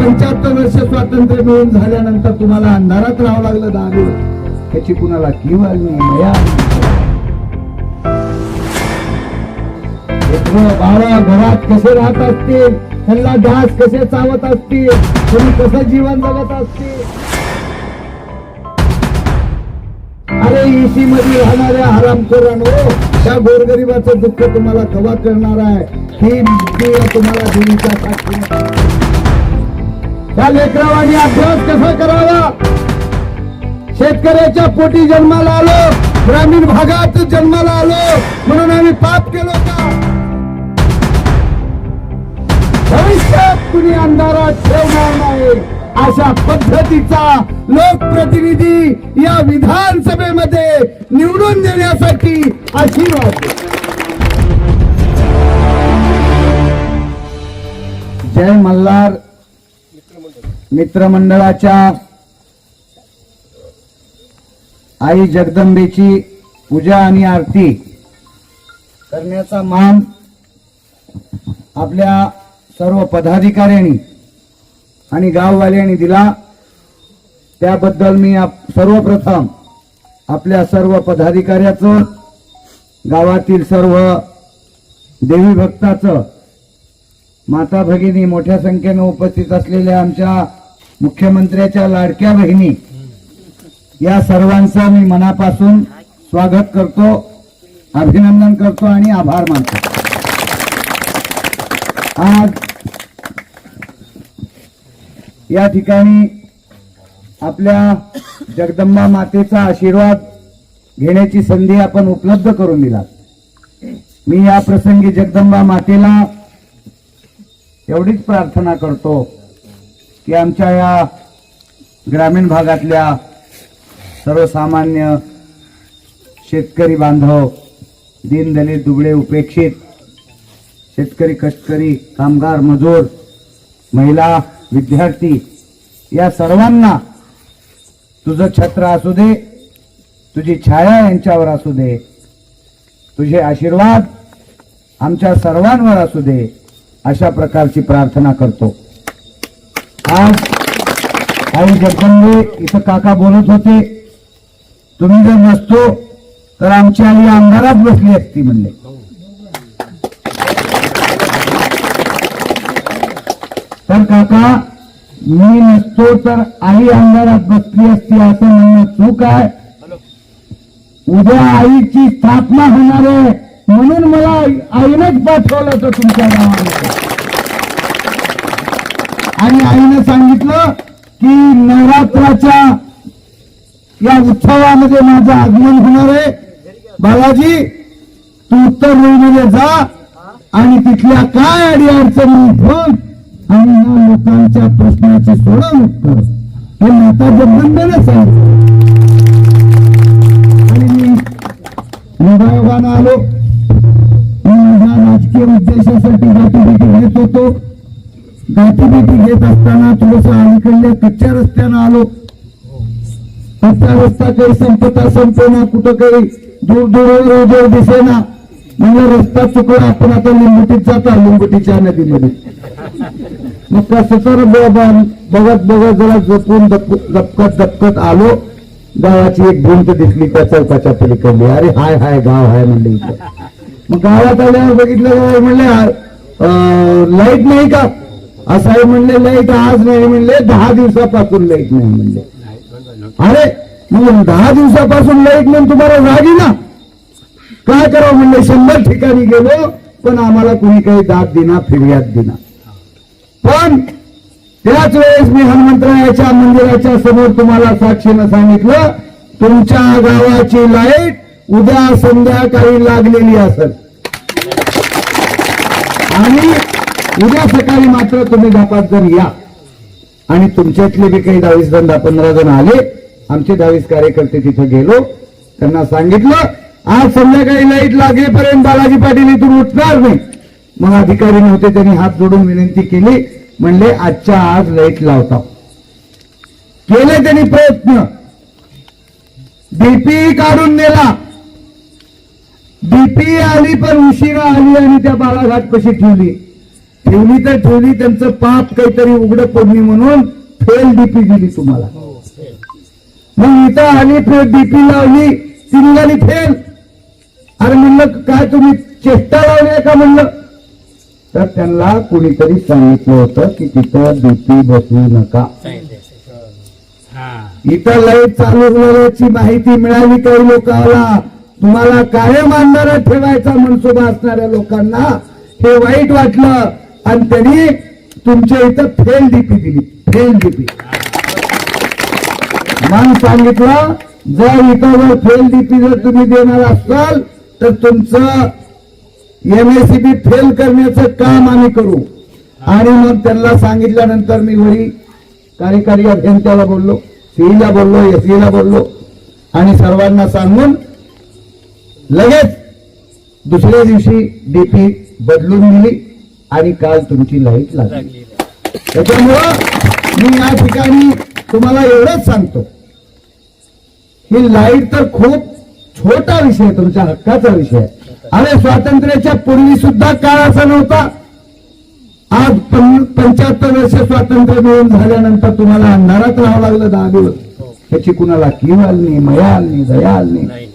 पंच्याहत्तर वर्ष स्वातंत्र्य मिळून झाल्यानंतर तुम्हाला अंधारात राहावं लागलं दहा दिवस त्याची कुणाला किंवा आली मया घरात कसे राहत असतील? त्यांना डास कसे चावत असतील? तुम्ही कसं जीवन जगत असतील? अरे इसी मध्ये राहणाऱ्या हरामखोरांनो त्या गोरगरिबाचं दुःख तुम्हाला कवा करणार आहे? ही तुम्हाला देवीच्या साक्षीने या लेकरावानी अभ्यास कसा करावा? शेतकऱ्याच्या पोटी जन्माला आलो ग्रामीण भागात जन्माला आलो म्हणून आम्ही पाप केलो का? भविष्यात कुणी अंधारात ठेवणार नाही. अशा पद्धतीचा लोकप्रतिनिधी या विधानसभेमध्ये निवडून देण्यासाठी आशीर्वाद जय मल्हार. मित्रमंडळाच्या आई जगदंबेची पूजा आणि आरती करण्याचा मान आपल्या सर्व पदाधिकाऱ्यांनी आणि गाववाल्यांनी दिला. त्याबद्दल मी आप- सर्वप्रथम आपल्या सर्व पदाधिकाऱ्याचं गावातील सर्व देवी भक्ताचं माता भगिनी मोठ्या संख्येनं उपस्थित असलेल्या आमच्या मुख्यमंत्र्याच्या लाडक्या बहिणी या सर्वांचं मी मनापासून स्वागत करतो अभिनंदन करतो आणि आभार मानतो. आज या ठिकाणी आपल्या जगदंबा मातेचा आशीर्वाद घेण्याची संधी आपण उपलब्ध करून दिला मी या प्रसंगी जगदंबा मातेला एवढीच प्रार्थना करतो. की आमच्या या ग्रामीण भागातल्या सर्वसामान्य शेतकरी बांधव दीनदलित दुबळे उपेक्षित शेतकरी कष्टकरी कामगार मजूर महिला विद्यार्थी या सर्वांना तुझं छत्र असू दे तुझी छाया यांच्यावर असू दे तुझे आशीर्वाद आमच्या सर्वांवर असू दे अशा प्रकारची प्रार्थना करतो. आज आई जगदंबे इथं काका बोलत होते तुम्ही जर नसतो तर आमची आई अंधारात बसली असती म्हणले. तर काका मी नसतो तर आई अंधारात बसली असती असं म्हणणं चूक आहे. उद्या आईची स्थापना होणार आहे म्हणून मला आईनेच पाठवलं होतं तुमच्या गावामध्ये. आणि आईनं सांगितलं की नवरात्राच्या या उत्सवामध्ये माझं आगमन होणार आहे. बालाजी तू उत्तरमध्ये जा आणि तिथल्या काय अडी अडचणी घेऊन आणि या लोकांच्या प्रश्नाची सोडवणूक कर हे माता जगदंबेने सांगितलं. आणि मी योगायोगानं आलो. मी माझ्या राजकीय उद्देशासाठी गाठीभेटी घेत होतो. गाठीभेटी घेत असताना थोडस अलीकडल्या कच्च्या रस्त्यानं आलो. कच्चा रस्ता काही संपता संपेना कुठं काही दूर दूर उजेड दिसेना. म्हणजे रस्ता चुकला आपण आता लिंबुटीत जाता लिंबुटीच्या नदीमध्ये. मग कसं तर बघत बघत जरा जपून दपकत दपकत आलो. गावाची एक भिंत दिसली त्या चौकाच्या पलीकडली. अरे हाय हाय गाव हाय म्हणले इथं. मग गावात आल्यावर बघितलं म्हणले लाइट नाही का? असं आहे म्हणले लाइट आज नाही म्हणले दहा दिवसापासून लाइट नाही म्हणले. अरे मग दहा दिवसापासून लाइट नाही तुम्हाला जागी ना काय करावं म्हणले शंभर ठिकाणी गेलो पण आम्हाला कुणी काही दाद दिना फिर्याद दिना. पण त्याच वेळेस मी हनुमंतरायाच्या मंदिराच्या समोर तुम्हाला साक्षीनं सांगितलं तुमच्या गावाची लाइट उद्या संध्याकाळी लागलेली असेल. आणि उद्या सकाळी मात्र तुम्ही दहा पाच जण या. आणि तुमच्यातले बी काही दहावीस जण दहा पंधरा जण आले आमचे दहावीस कार्यकर्ते तिथे गेलो. त्यांना सांगितलं आज संध्याकाळी लाइट लागेपर्यंत बालाजी पाटील इथून उठणार नाही. मग अधिकारी नव्हते त्यांनी हात जोडून विनंती केली. म्हणले आजच्या आज लाइट लावता. केले त्यांनी प्रयत्न. डीपी काढून नेला. डीपी आली पण उशिरा आली आणि त्या बाळाघाट कशी ठेवली? ठेवली तर ठेवली त्यांचं पाप काहीतरी उघड पडली म्हणून फेल डीपी दिली तुम्हाला. मग इथं आली डीपी लावली ती निघाली फेल. अरे म्हणलं काय तुम्ही चेष्टा लावली का म्हणलं? तर त्यांना कोणीतरी सांगितलं होतं की तिथं डीपी बसवू नका. इथं लाइट चालू झाल्याची माहिती मिळाली काही लोकांना तुम्हाला कायम अंधारात ठेवायचा मनसुबा असणाऱ्या लोकांना हे वाईट वाटलं. आणि त्यांनी तुमच्या इथं फेल डीपी दिली. फेल डीपी मान सांगितलं जर इथं जर फेल डीपी जर तुम्ही देणार असाल तर तुमचं एमएससीबी फेल करण्याचं काम आम्ही करू. आणि मग त्यांना सांगितल्यानंतर मी घरी कार्यकारी अभियंत्याला बोललो सीईला बोललो एसईला बोललो आणि सर्वांना सांगून लगेच दुसऱ्या दिवशी डीपी बदलून दिली. आणि काल तुमची लाइट लागली. त्याच्यामुळं मी या ठिकाणी तुम्हाला एवढंच सांगतो. ही लाइट तर खूप छोटा विषय तुमच्या हक्काचा विषय आहे. अरे स्वातंत्र्याच्या पूर्वी सुद्धा काळ असा नव्हता. आज पंच्याहत्तर वर्ष स्वातंत्र्य मिळून झाल्यानंतर तुम्हाला अंधारात राहावं लागलं दहा दिवस. त्याची कुणाला किवल नाही मयाल नाही दयाल नाही.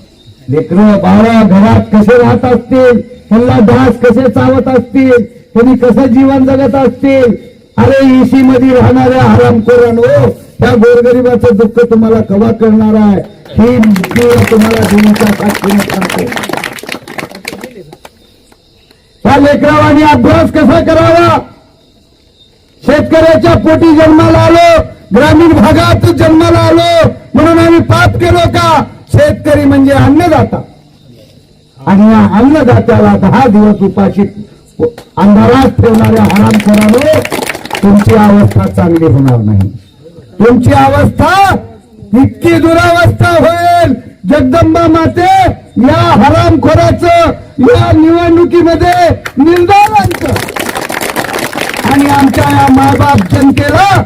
लेकरं बाळा घरात कसे राहत असतील? त्यांना डास कसे चावत असतील? कोणी कसं जीवन जगत असतील? अरे इसी मध्ये राहणाऱ्या हरामखोरांनो त्या गोरगरिबाचं दुःख तुम्हाला कवा करणार आहे? ही तुम्हाला देण्याच्या साक्षीने सांगतो त्या लेकरावानी अभ्यास कसा करावा? शेतकऱ्याच्या पोटी जन्माला आलो ग्रामीण भागात जन्माला आलो म्हणून आम्ही पाप केलो का? शेतकरी म्हणजे अन्नदाता. आणि या अन्नदात्याला दहा दिवस उपाशी अंधारात ठेवणाऱ्या हरामखोराने तुमची अवस्था चांगली होणार नाही. तुमची अवस्था इतकी दुरावस्था होईल. जगदंबा माते या हरामखोराचं या निवडणुकीमध्ये निर्धारांचं आणि आमच्या या मायबाप जनतेला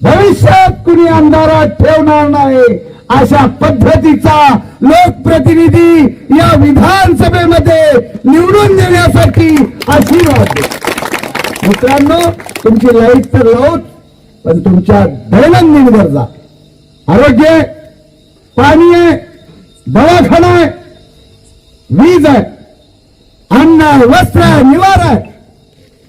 भविष्यात कुणी अंधारात ठेवणार नाही. अशा पद्धतीचा लोकप्रतिनिधी या विधानसभेमध्ये निवडून देण्यासाठी आशीर्वाद. मित्रांनो तुमची लाइट तर लावत पण तुमच्या दैनंदिन गरजा. आरोग्य आहे, पाणी आहे दवाखाना आहे वीज आहे अन्न आहे वस्त्र आहे निवार आहे.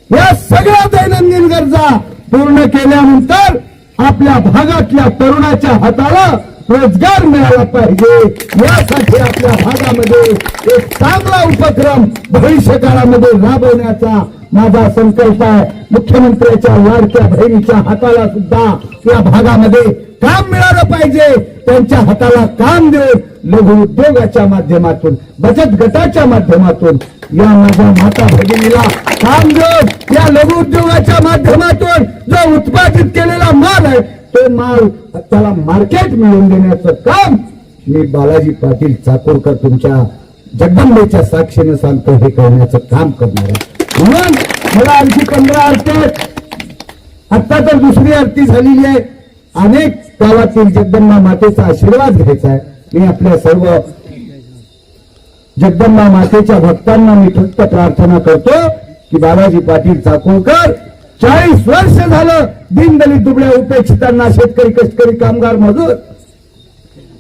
या सगळ्या दैनंदिन गरजा पूर्ण केल्यानंतर आपल्या भागातल्या तरुणाच्या हाताला रोजगार मिळाला पाहिजे. यासाठी आपल्या भागामध्ये एक चांगला उपक्रम भविष्य काळामध्ये राबवण्याचा माझा संकल्प आहे. मुख्यमंत्र्याच्या लाडक्या बहिणीच्या हाताला सुद्धा या भागामध्ये काम मिळालं पाहिजे. त्यांच्या हाताला काम देऊन लघु उद्योगाच्या माध्यमातून बचत गटाच्या माध्यमातून या माझ्या माता भगिनीला काम देऊन या लघु उद्योगाच्या माध्यमातून जो उत्पादित केलेला माल आहे तो माल त्याला मार्केट मिळवून देण्याचं काम मी बालाजी पाटील चाकूरकर तुमच्या जगदंबेच्या साक्षीने सांगतो हे करण्याचं काम करणार आहे. म्हणून मला आणखी पंधरा आरती आता तर दुसरी आरती झालेली आहे. अनेक गावातील जगदंबा मातेचा आशीर्वाद घ्यायचा आहे. मी आपल्या सर्व जगदंबा मातेच्या भक्तांना मी फक्त प्रार्थना करतो की बालाजी पाटील चाकूरकर चाळीस वर्ष झालं दिनदलित दुबळ्या उपेक्षितांना शेतकरी कष्टकरी कामगार मजूर.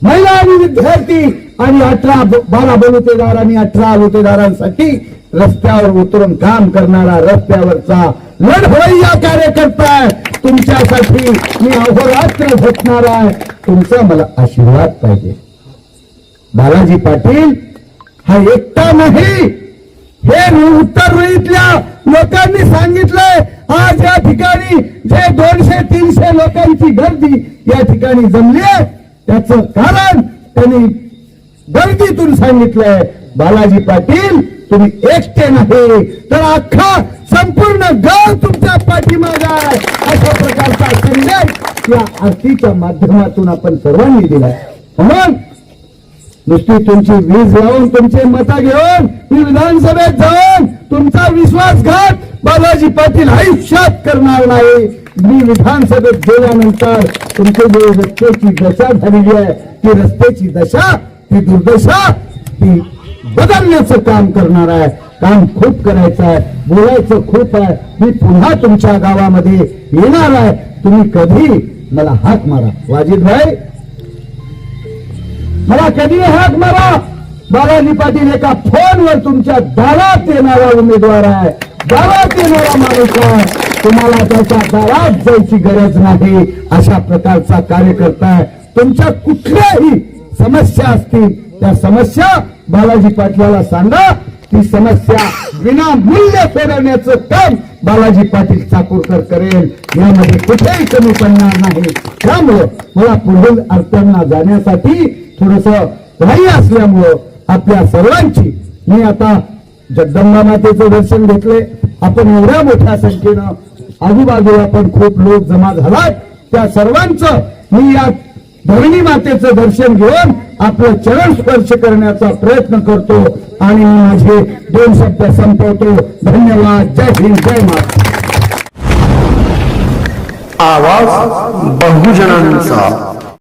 महिला आणि विद्यार्थी आणि अठरा बारा बलुतेदार आणि अठरा बलुतेदारांसाठी रस्त्यावर उतरून काम करणारा रस्त्यावरचा लढवय्या कार्यकर्ता आहे. तुमच्यासाठी मी अहोरात्र झटणार आहे. तुमचा मला आशीर्वाद पाहिजे. बालाजी पाटील हा एकटा नाही. हे उत्तर रोहितल्या लोकांनी सांगितलंय. आज या ठिकाणी जे दोनशे तीनशे लोकांची गर्दी या ठिकाणी जमली आहे त्याच कारण त्यांनी गर्दीतून सांगितलंय. बालाजी पाटील तुम्ही एकटे नाही तर अख्खा संपूर्ण गाव तुमच्या पाठीमाग आहे. अशा प्रकारचा संदेश या आरतीच्या माध्यमातून आपण सर्वांनी दिलाय म्हणून नुसती तुमची वीज लावून तुमचे मतं घेऊन मी विधानसभेत जाऊन तुमचा विश्वासघात बालाजी पाटील आयुष्यात करणार नाही. मी विधानसभेत गेल्यानंतर तुमची जी रस्त्याची दशा झालेली आहे ती रस्त्याची दशा ती दुर्दशा ती बदलण्याचं काम करणार आहे. काम खूप करायचं आहे. बोलायचं खूप आहे. मी पुन्हा तुमच्या गावामध्ये येणार आहे. तुम्ही कधी मला हाक मारा. वाजिद भाई मला कधी हाक मारा? बालाजी पाटील एका फोनवर तुमच्या दारात येणारा उमेदवार आहे. गावात येणारा माणूस तुम्हाला त्याच्या गावात जायची गरज नाही. अशा प्रकारचा कार्यकर्ता आहे. तुमच्या कुठल्याही समस्या असतील त्या समस्या बालाजी पाटलाला सांगा. ती समस्या विनामूल्य सोडवण्याचं काम बालाजी पाटील चाकूरकर करेल. यामध्ये कुठेही कमी पडणार नाही. त्यामुळं मला पुढील अर्थांना जाण्यासाठी थोडस घाई असल्यामुळं आपल्या सर्वांची मी आता जगदंबा मातेचं दर्शन घेतले आपण एवढ्या मोठ्या संख्येनं आजूबाजूला पण खूप लोक जमा झालात त्या सर्वांचं मी या धरणी मातेचं दर्शन घेऊन आपलं चरण स्पर्श करण्याचा प्रयत्न करतो आणि माझे दोन शब्द संपवतो. धन्यवाद. जय हिंद जय माता आवाज बहुजनांचा.